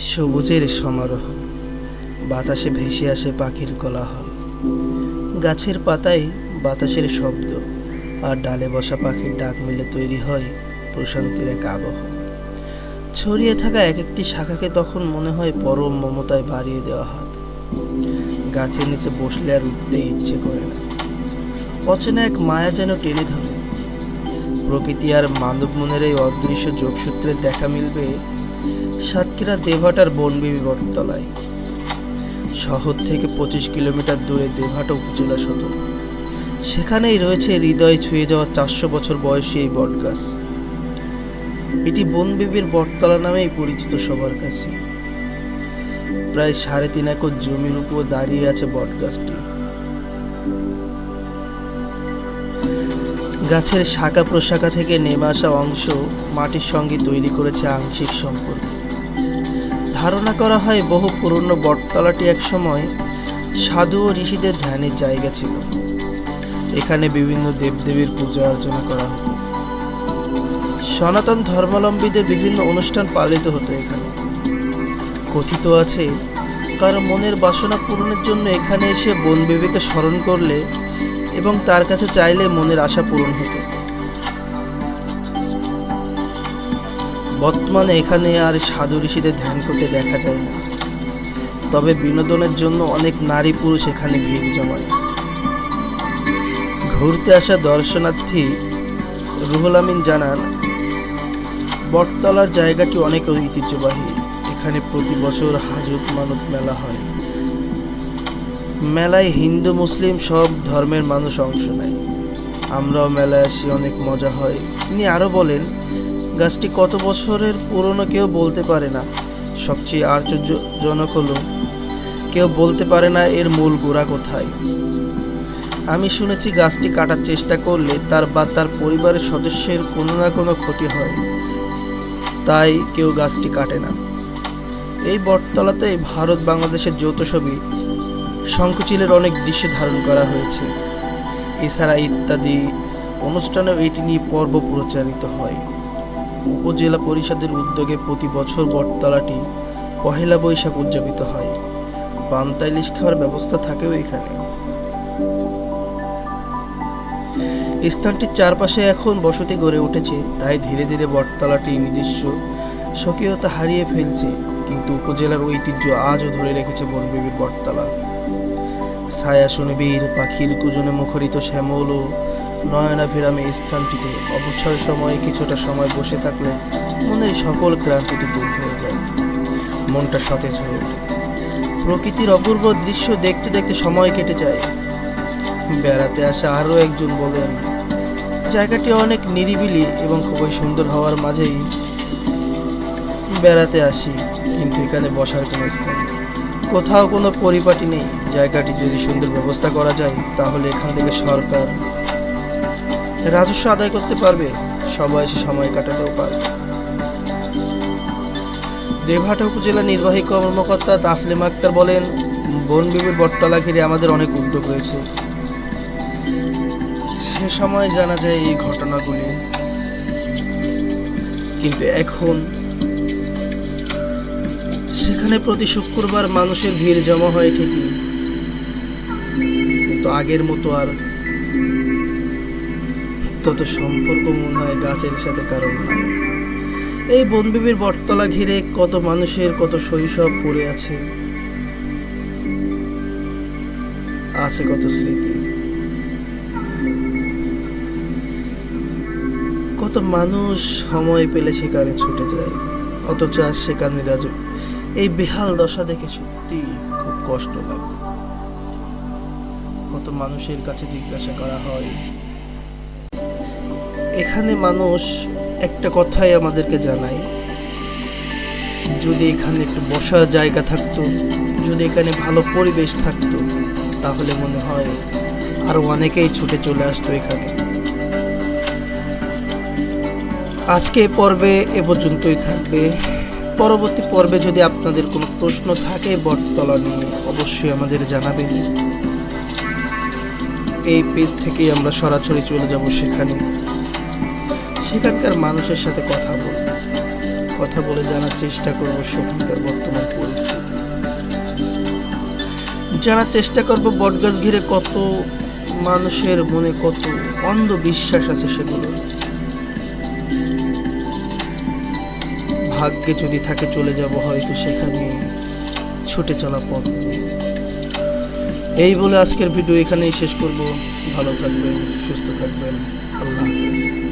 সবুজের সমারোহ। বাতাসে ভেসে আসে পাখির কোলাহল। গাছের পাতায় বাতাসের শব্দ আর ডালে বসা পাখির ডাক মিলে তৈরি হয় প্রশান্তির এক আবহ। ছড়িয়ে থাকা এক একটি শাখাকে তখন মনে হয় পরম মমতায় বাড়িয়ে দেওয়া হাত। গাছের নিচে বসলে আর উঠতে ইচ্ছে করে না। অচেনা এক মায়া যেন টেনে ধরে। প্রকৃতি আর মানব মনের এই অদৃশ্য যোগসূত্রের দেখা মিলবে সাতক্ষীরা দেভাটার বনবিবি বটতলায় শহর থেকে পঁচিশ কিলোমিটার দূরে দেভাটা উপজেলা সদর। সেখানেই রয়েছে হৃদয় ছুঁয়ে যাওয়া চারশো বছর বয়সী এই বটগাছ। এটি বনবিবির বটতলা নামেই পরিচিত সবার কাছে। প্রায় সাড়ে তিন একর জমির উপর দাঁড়িয়ে আছে বটগাছটি। গাছের শাখা প্রশাখা থেকে নেমে আসা অংশ মাটির সঙ্গে তৈরি করেছে আংশিক সম্পর্ক। ধারণা করা হয় বহু পুরনো বটতলাটি একসময় সাধু ও ঋষিদের ধ্যানের জায়গা ছিল। এখানে বিভিন্ন দেবদেবীর পূজা অর্চনা করা হতো। সনাতন ধর্মাবলম্বীদের বিভিন্ন অনুষ্ঠান পালিত হতো এখানে। কথিত আছে, কারও মনের বাসনা পূরণের জন্য এখানে এসে বন বনবিবিকে স্মরণ করলে এবং তার কাছে চাইলে মনের আশা পূরণ হতো। বর্তমানে এখানে আর সাধু ঋষিদের ধ্যান করতে দেখা যায় না। তবে বিনোদনের জন্য অনেক নারী পুরুষ এখানে ভিড় জমায়। ঘুরতে আসা দর্শনার্থী রুহুল আমিন জানান, বটতলার জায়গাটি অনেক ঐতিহ্যবাহী। এখানে প্রতি বছর হাজত মানত মেলা হয়। মেলায় হিন্দু, মুসলিম সব ধর্মের মানুষ অংশ নেয়। আমরাও মেলায় আসি, অনেক মজা হয়। তিনি আরও বলেন গাছটি কত বছরের পুরনো কেউ বলতে পারে না। সবচেয়ে আশ্চর্যজনক হলো, কেউ বলতে পারে না এর মূল গোড়া কোথায়। আমি শুনেছি গাছটি কাটার চেষ্টা করলে তার বা তার পরিবারের সদস্যের কোনো না কোনো ক্ষতি হয়। তাই কেউ গাছটি কাটে না। এই বটতলাতে ভারত বাংলাদেশের যৌথ ছবি শঙ্কুচিলের অনেক দৃশ্য ধারণ করা হয়েছে। এছাড়া ইত্যাদি অনুষ্ঠানেও এটি নিয়ে পর্ব প্রচারিত হয়। উপজেলা পরিষদের উদ্যোগে প্রতি বছর বটতলাটি পহেলা বৈশাখ উদযাপিত হয়। পান্তা খাওয়ার ব্যবস্থা থাকেও এখানে। স্থানটির চারপাশে এখন বসতি গড়ে উঠেছে, তাই ধীরে ধীরে বটতলাটি নিজস্ব স্বকীয়তা হারিয়ে ফেলছে, কিন্তু উপজেলার ঐতিহ্য আজও ধরে রেখেছে বনবিবির বটতলা। ছায়া, সুনিবির, পাখির কুজনে মুখরিত শ্যামল ও নয়না ফিরামে এই স্থানটিতে অবসর সময়ে কিছুটা সময় বসে থাকলে মনের সকল ক্লান্তিটি দূর হয়ে যায়। মনটা সতেজ হয়ে ওঠে। প্রকৃতির অপূর্ব দৃশ্য দেখতে দেখতে সময় কেটে যায়। বেড়াতে আসা আরও একজন বলেন, জায়গাটি অনেক নিরিবিলি এবং খুবই সুন্দর হওয়ার মাঝেই বেড়াতে আসি, কিন্তু এখানে বসার কোনো স্থান। কোথাও কোনো পরিপাটি নেই। জায়গাটি যদি সুন্দর ব্যবস্থা করা যায়, তাহলে এখান থেকে সরকার রাজস্ব আদায় করতে পারবে সবাই এসে সময় কাটাতেও পারবে। দেবহাটা উপজেলা নির্বাহী কর্মকর্তা তাসলিম আক্তার বলেন, বনবিবির বটতলা ঘিরে আমাদের অনেক উদ্যোগ রয়েছে। সে সময় জানা যায় এই ঘটনাগুলি। কিন্তু এখন সেখানে প্রতি শুক্রবার মানুষের ভিড় জমা হয় ঠিকই। কিন্তু আগের মতো আর তত সম্পর্ক মনে হয় গাছের সাথে কারণ নাই এই বনবিবির বটতলা ঘিরে কত মানুষের, কত শৈশব পড়ে আছে। আছে কত স্মৃতি। কত মানুষ সময় পেলে সেখানে ছুটে যায়। অথচ আর সেখানে রাজ এই বেহাল দশা দেখে সত্যি খুব কষ্ট লাগে। কত মানুষের কাছে জিজ্ঞাসা করা হয় এখানে মানুষ একটা কথাই আমাদেরকে জানায়, যদি এখানে একটু বসার জায়গা থাকতো, যদি এখানে ভালো পরিবেশ থাকতো, তাহলে মনে হয় আরও অনেকেই ছুটে চলে আসতো এখানে। আজকে পর্বে এ পর্যন্তই থাকবে। পরবর্তী পর্বে যদি আপনাদের কোনো প্রশ্ন থাকে বটতলা নিয়ে, অবশ্যই আমাদের জানাবেন। এই পেজ থেকেই আমরা সরাসরি চলে যাব সেখানে। সেখানকার মানুষের সাথে কথা বলব কথা বলে জানার চেষ্টা করব সেখানকার বর্তমান পরিস্থিতি। জানার চেষ্টা করব বটগাছ ঘিরে কত মানুষের মনে কত অন্ধবিশ্বাস আছে সেগুলো। ভাগ্যে যদি থাকে চলে যাব, হয়তো সেখানে ছুটে চলা পথ এই বলে আজকের ভিডিও এখানেই শেষ করব। ভালো থাকবেন, সুস্থ থাকবেন। আল্লাহ হাফিজ।